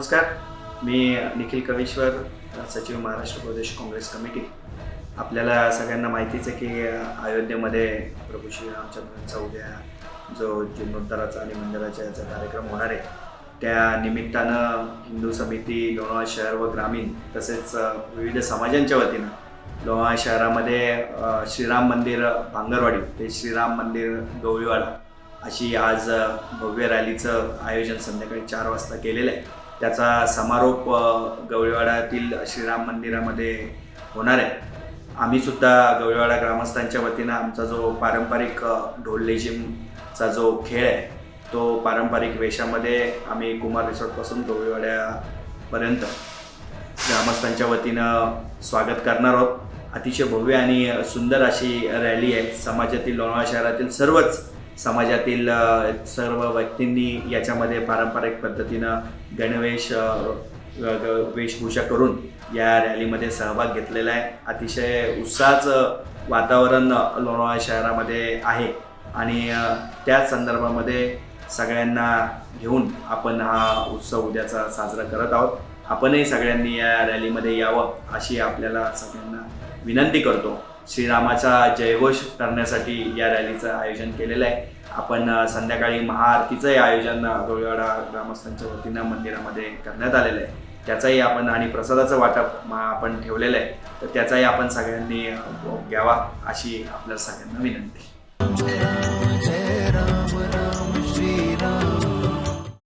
नमस्कार. मी निखिल कवेश्वर सचिव महाराष्ट्र प्रदेश काँग्रेस कमिटी. आपल्याला सगळ्यांना माहितीच आहे की अयोध्येमध्ये प्रभू श्रीरामचंद्रांचा उद्या जो जीर्णोद्धाराचा आणि मंदिराचा याचा कार्यक्रम होणार आहे त्या निमित्तानं हिंदू समिती लोणावळा शहर व ग्रामीण तसेच विविध समाजांच्या वतीनं लोणावळा शहरामध्ये श्रीराम मंदिर भांगरवाडी ते श्रीराम मंदिर गवळीवाडा अशी आज भव्य रॅलीचं आयोजन संध्याकाळी चार वाजता केलेलं आहे. त्याचा समारोप गवळीवाड्यातील श्रीराम मंदिरामध्ये होणार आहे. आम्हीसुद्धा गवळीवाडा ग्रामस्थांच्या वतीनं आमचा जो पारंपरिक ढोल लेझिमचा जो खेळ आहे तो पारंपरिक वेशामध्ये आम्ही कुमार रिसॉर्टपासून गवळीवाड्यापर्यंत ग्रामस्थांच्या वतीनं स्वागत करणार आहोत. अतिशय भव्य आणि सुंदर अशी रॅली आहे. समाजातील लोणावळा शहरातील सर्वच समाजातील सर्व व्यक्तींनी याच्यामध्ये पारंपरिक पद्धतीनं गणवेश वेशभूषा करून या रॅलीमध्ये सहभाग घेतलेला आहे. अतिशय उत्साहाचं वातावरण लोणावळा शहरामध्ये आहे. आणि त्याच संदर्भामध्ये सगळ्यांना घेऊन आपण हा उत्सव उद्याचा साजरा करत आहोत. आपणही सगळ्यांनी या रॅलीमध्ये यावं अशी आपल्याला सगळ्यांना विनंती करतो. श्रीरामाचा जयघोष करण्यासाठी या रॅलीचं आयोजन केलेलं आहे. आपण संध्याकाळी महाआरतीचंही आयोजन डोळीवाडा ग्रामस्थांच्या वतीनं मंदिरामध्ये करण्यात आलेलं आहे. त्याचाही आपण आणि प्रसादाचं वाटप आपण ठेवलेलं आहे. तर त्याचाही आपण सगळ्यांनी घ्यावा अशी आपल्या सगळ्यांना विनंती.